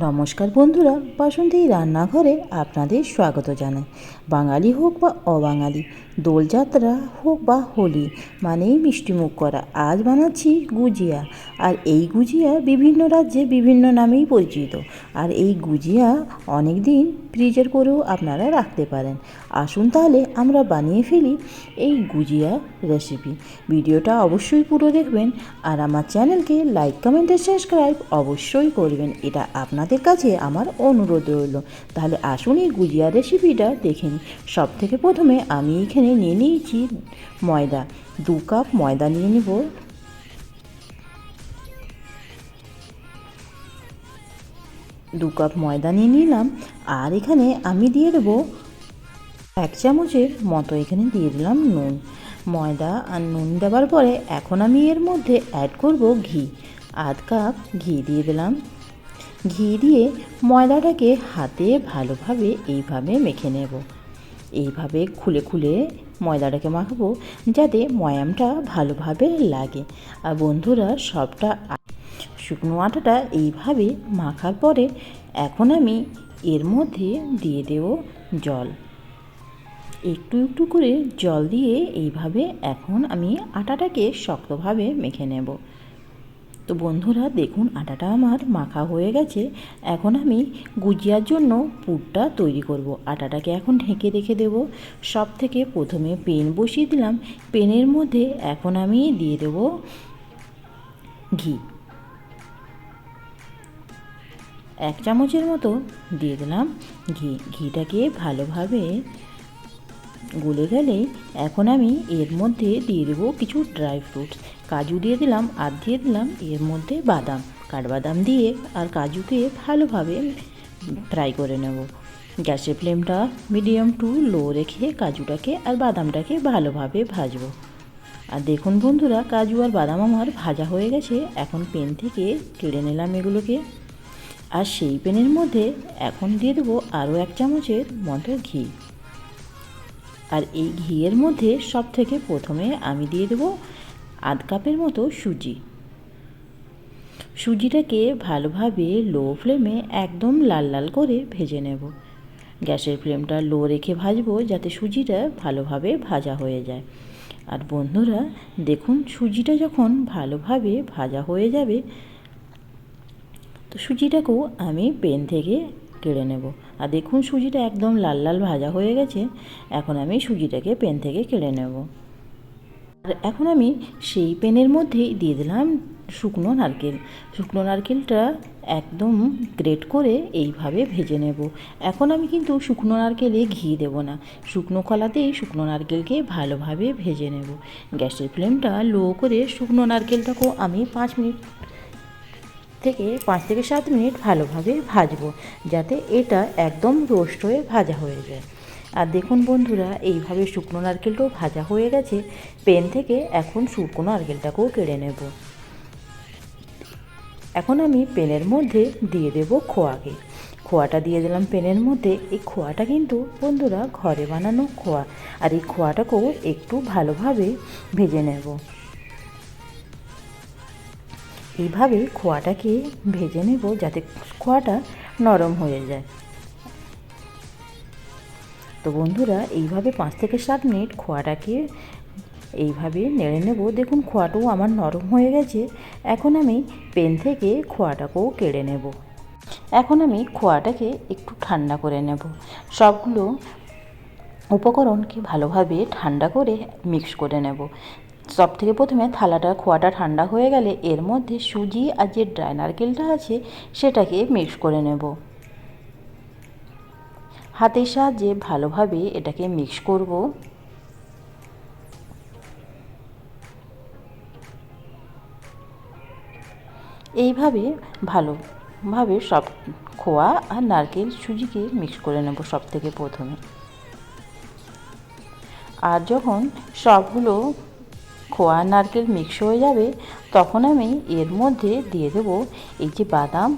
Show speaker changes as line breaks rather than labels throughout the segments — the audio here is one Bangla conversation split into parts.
নমস্কার বন্ধুরা, বাসন্তী রান্নাঘরে আপনাদের স্বাগত জানাই। বাঙালি হোক বা অবাঙালি, দোলযাত্রা হোক বা হোলি, মানেই মিষ্টিমুখ করা। আজ বানাচ্ছি গুজিয়া। আর এই গুজিয়া বিভিন্ন রাজ্যে বিভিন্ন নামেই পরিচিত। আর এই গুজিয়া অনেক দিন ফ্রিজের করেও আপনারা রাখতে পারেন। আসুন তাহলে আমরা বানিয়ে ফেলি এই গুজিয়া রেসিপি ভিডিওটা অবশ্যই পুরো দেখবেন আর আমার চ্যানেলকে লাইক কমেন্ট আর সাবস্ক্রাইব অবশ্যই করবেন। এটা আপনাদের কাছে আমার অনুরোধ রইল। তাহলে আসুন এই গুজিয়া রেসিপিটা দেখে নিই। সব থেকে প্রথমে আমি এখানে নিয়ে নিয়েছি ময়দা। দু কাপ ময়দা নিয়ে নিব। দু কাপ ময়দা নিয়ে নিলাম। আর এখানে আমি দিয়ে দেবো এক চামচের মতো এখানে দিয়ে দিলাম নুন। ময়দা আর নুন দেওয়ার পরে এখন আমি এর মধ্যে অ্যাড করব ঘি। আধ কাপ ঘি দিয়ে দিলাম। ঘি দিয়ে ময়দাটাকে হাতে ভালোভাবে এইভাবে মেখে নেব। এইভাবে খুলে খুলে ময়দাটাকে মাখাবো যাতে ময়ামটা ভালোভাবে লাগে। আর বন্ধুরা, সবটা শুকনো আটাটা এইভাবে মাখার পরে এখন আমি এর মধ্যে দিয়ে দেব জল। একটু একটু করে জল দিয়ে এইভাবে এখন আমি আটাটাকে শক্তভাবে মেখে নেব। তো বন্ধুরা, দেখুন আটাটা আমার মাখা হয়ে গেছে। এখন আমি গুজিয়ার জন্য পুরটা তৈরি করব। আটাটাকে এখন ঢেকে রেখে দেব। সব থেকে প্রথমে পেন বসিয়ে দিলাম। পেনের মধ্যে এখন আমি দিয়ে দেব ঘি। এক চামচের মতো দিয়ে দিলাম ঘি। ঘিটাকে ভালোভাবে গলে গেলেই এখন আমি এর মধ্যে দিয়ে দেবো কিছু ড্রাই ফ্রুটস কাজু দিয়ে দিলাম, আর দিয়ে দিলাম এর মধ্যে বাদাম। কাঠবাদাম দিয়ে আর কাজুকে ভালোভাবে ফ্রাই করে নেব। গ্যাসের ফ্লেমটা মিডিয়াম টু লো রেখে কাজুটাকে আর বাদামটাকে ভালোভাবে ভাজবো। আর দেখুন বন্ধুরা, কাজু আর বাদাম আমার ভাজা হয়ে গেছে। এখন পেন থেকে কেড়ে নিলাম এগুলোকে। আর সেই পেনের মধ্যে এখন দিয়ে দেবো আরও এক চামচের মতো ঘি। আর এই ঘিয়ের মধ্যে সব থেকে প্রথমে আমি দিয়ে দেবো আধ কাপের মতো সুজি। সুজিটাকে ভালোভাবে লো ফ্লেমে একদম লাল লাল করে ভেজে নেব। গ্যাসের ফ্লেমটা লো রেখে ভাজবো যাতে সুজিটা ভালোভাবে ভাজা হয়ে যায়। আর বন্ধুরা, দেখুন সুজিটা যখন ভালোভাবে ভাজা হয়ে যাবে, তো সুজিটাকেও আমি পেন থেকে কেড়ে নেব। আর দেখুন সুজিটা একদম লাল লাল ভাজা হয়ে গেছে। এখন আমি সুজিটাকে পেন থেকে কেড়ে নেব। আর এখন আমি সেই পেনের মধ্যেই দিয়ে দিলাম শুকনো নারকেল। শুকনো নারকেলটা একদম গ্রেট করে এইভাবে ভেজে নেব। এখন আমি কিন্তু শুকনো নারকেলে ঘি দেব না। শুকনো কলাতেই শুকনো নারকেলকে ভালোভাবে ভেজে নেব। গ্যাসের ফ্লেমটা লো করে শুকনো নারকেলটাকেও আমি পাঁচ মিনিট থেকে পাঁচ থেকে সাত মিনিট ভালোভাবে ভাজবো, যাতে এটা একদম রোস্ট হয়ে ভাজা হয়ে যায়। আর দেখুন বন্ধুরা, এইভাবে শুকনো নারকেলটাও ভাজা হয়ে গেছে। পেন থেকে এখন শুকনো নারকেলটাকেও কেড়ে নেব। এখন আমি পেনের মধ্যে দিয়ে দেব খোয়াকে। খোয়াটা দিয়ে দিলাম পেনের মধ্যে। এই খোয়াটা কিন্তু বন্ধুরা ঘরে বানানো খোয়া। আর এই খোয়াটাকেও একটু ভালোভাবে ভেজে নেব। এইভাবে খোয়াটাকে ভেজে নেব যাতে খোয়াটা নরম হয়ে যায়। তো বন্ধুরা, এইভাবে পাঁচ থেকে সাত মিনিট খোয়াটাকে এইভাবে নেড়ে নেব। দেখুন, খোয়াটাও আমার নরম হয়ে গেছে। এখন আমি পেন থেকে খোয়াটাকেও কেড়ে নেব। এখন আমি খোয়াটাকে একটু ঠান্ডা করে নেব। সবগুলো উপকরণকে ভালোভাবে ঠান্ডা করে মিক্স করে নেব। সব থেকে প্রথমে থালাটা, খোয়াটা ঠান্ডা হয়ে গেলে এর মধ্যে সুজি আর যে ড্রাই নারকেলটা আছে সেটাকে মিক্স করে নেব। হাতের সাহায্যে ভালোভাবে এটাকে মিক্স করব। এইভাবে ভালোভাবে সব খোয়া আর নারকেল সুজিকে মিক্স করে নেব সব থেকে প্রথমে। আর যখন সবগুলো খোয়া নারকেল মিক্স হয়ে যাবে, তখন আমি এর মধ্যে দিয়ে দেবো এই যে বাদাম,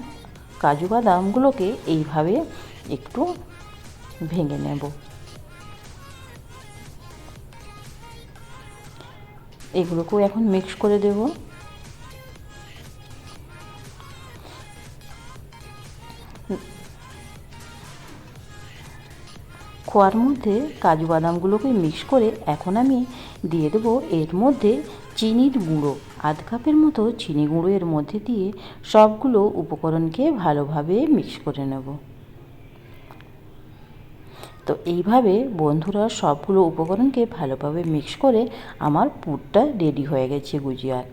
কাজু বাদামগুলোকে এইভাবে একটু ভেঙে নেব। এগুলোকেও এখন মিক্স করে দেব। খোয়ার মধ্যে কাজু বাদামগুলোকে মিক্স করে এখন আমি দিয়ে দেবো এর মধ্যে চিনির গুঁড়ো। আধ কাপের মতো চিনি গুঁড়ো এর মধ্যে দিয়ে সবগুলো উপকরণকে ভালোভাবে মিক্স করে নেব। তো এইভাবে বন্ধুরা সবগুলো উপকরণকে ভালোভাবে মিক্স করে আমার পুরটা রেডি হয়ে গেছে গুজিয়ার।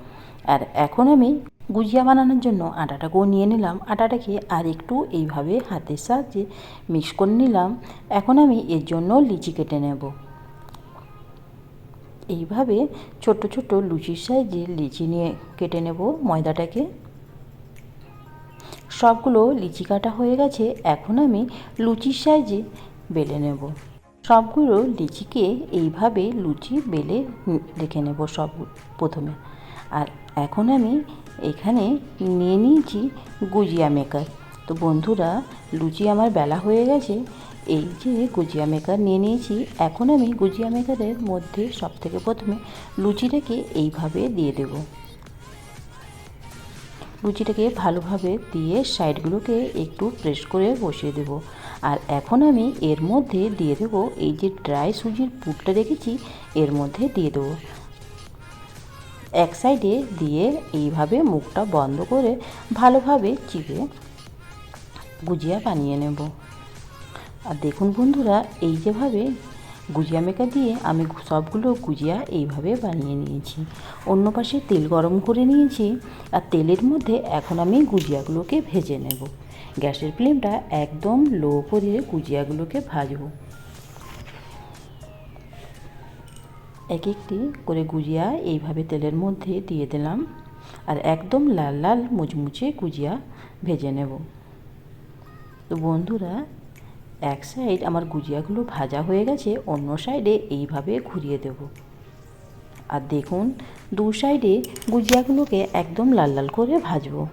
আর এখন আমি গুজিয়া বানানোর জন্য আটাটাকেও নিয়ে নিলাম। আটাটাকে আর একটু এইভাবে হাতের সাহায্যে মিক্স করে নিলাম। এখন আমি এর জন্য লিচি কেটে নেব। এইভাবে ছোট ছোট লুচির সাইজে লিচি নিয়ে কেটে নেব ময়দাটাকে। সবগুলো লিচি কাটা হয়ে গেছে, এখন আমি লুচির সাইজে বেলে নেব। সবগুলো লিচিকে এইভাবে লুচি বেলে রেখে নেব সব প্রথমে। আর এখন আমি এখানে নিয়ে নিয়েছি গুজিয়া মেকার। তো বন্ধুরা, লুচি আমার বেলা হয়ে গেছে এই যে গুজিয়া মেকার নিয়ে নিয়েছি, এখন আমি গুজিয়া মেকারের মধ্যে সব থেকে প্রথমে লুচিটাকে এইভাবে দিয়ে দেব। লুচিটাকে ভালোভাবে দিয়ে সাইডগুলোকে একটু প্রেস করে বসিয়ে দেব। আর এখন আমি এর মধ্যে দিয়ে দেব এই যে ড্রাই সুজির পুরটা রেখেছি এর মধ্যে দিয়ে দেবো। এক সাইডে দিয়ে এইভাবে মুখটা বন্ধ করে ভালোভাবে চিপে গুজিয়া বানিয়ে নেব। আর দেখুন বন্ধুরা, এই যেভাবে গুজিয়া মেকা দিয়ে আমি সবগুলো গুজিয়া এইভাবে বানিয়ে নিয়েছি। অন্য পাশে তেল গরম করে নিয়েছি আর তেলের মধ্যে এখন আমি গুজিয়াগুলোকে ভেজে নেব। গ্যাসের ফ্লেমটা একদম লো করে গুজিয়াগুলোকে ভাজবো। এক একটি করে গুজিয়া এইভাবে তেলের মধ্যে দিয়ে দিলাম আর একদম লাল লাল মুচমুচে গুজিয়া ভেজে নেব। তো বন্ধুরা এক সাইড আমার গুজিয়াগুলো ভাজা হয়ে গেছে, অন্য সাইডে এইভাবে ঘুরিয়ে দেব। আর দেখুন, দু সাইডে গুজিয়াগুলোকে একদম লাল লাল করে ভাজবো।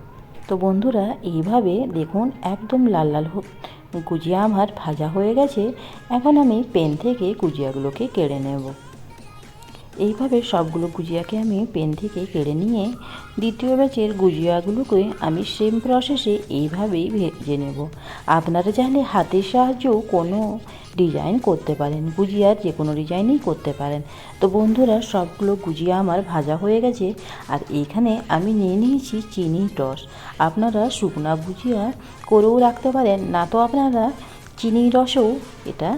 তো বন্ধুরা, এইভাবে দেখুন, একদম লাল লাল গুজিয়া আমার ভাজা হয়ে গেছে। এখন আমি পেন থেকে গুজিয়াগুলোকে কেড়ে নেব। এইভাবে সবগুলো গুজিয়াকে আমি পেন থেকে কেড়ে নিয়ে দ্বিতীয় ব্যাচের গুজিয়াগুলোকে আমি সেম প্রসেসে এইভাবেই ভেজে নেব। আপনারা চাইলে হাতের সাহায্যেও কোনো ডিজাইন করতে পারেন, গুজিয়ার যে কোনো ডিজাইনই করতে পারেন। তো বন্ধুরা, সবগুলো গুজিয়া আমার ভাজা হয়ে গেছে আর এইখানে আমি নিয়ে নিয়েছি চিনি টস আপনারা শুকনা গুজিয়া করেও রাখতে পারেন, না তো আপনারা চিনি রসেও এটা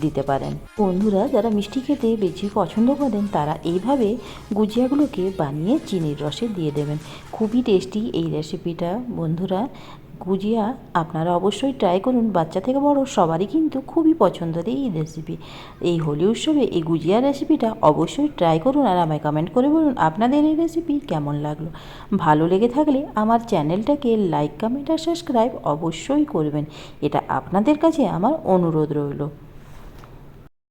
দিতে পারেন। বন্ধুরা, যারা মিষ্টি খেতে বেশি পছন্দ করেন, তারা এইভাবে গুজিয়াগুলোকে বানিয়ে চিনির রসে দিয়ে দেবেন। খুবই টেস্টি এই রেসিপিটা। বন্ধুরা, গুজিয়া আপনারা অবশ্যই ট্রাই করুন। বাচ্চা থেকে বড় সবারই কিন্তু খুবই পছন্দের এই রেসিপি এই হোলি উৎসবে এই গুজিয়া রেসিপিটা অবশ্যই ট্রাই করুন আর আমায় কমেন্ট করে বলুন আপনাদের এই রেসিপি কেমন লাগল। ভালো লেগে থাকলে আমার চ্যানেলটাকে লাইক কমেন্ট আর সাবস্ক্রাইব অবশ্যই করবেন। এটা আপনাদের কাছে আমার অনুরোধ রইল।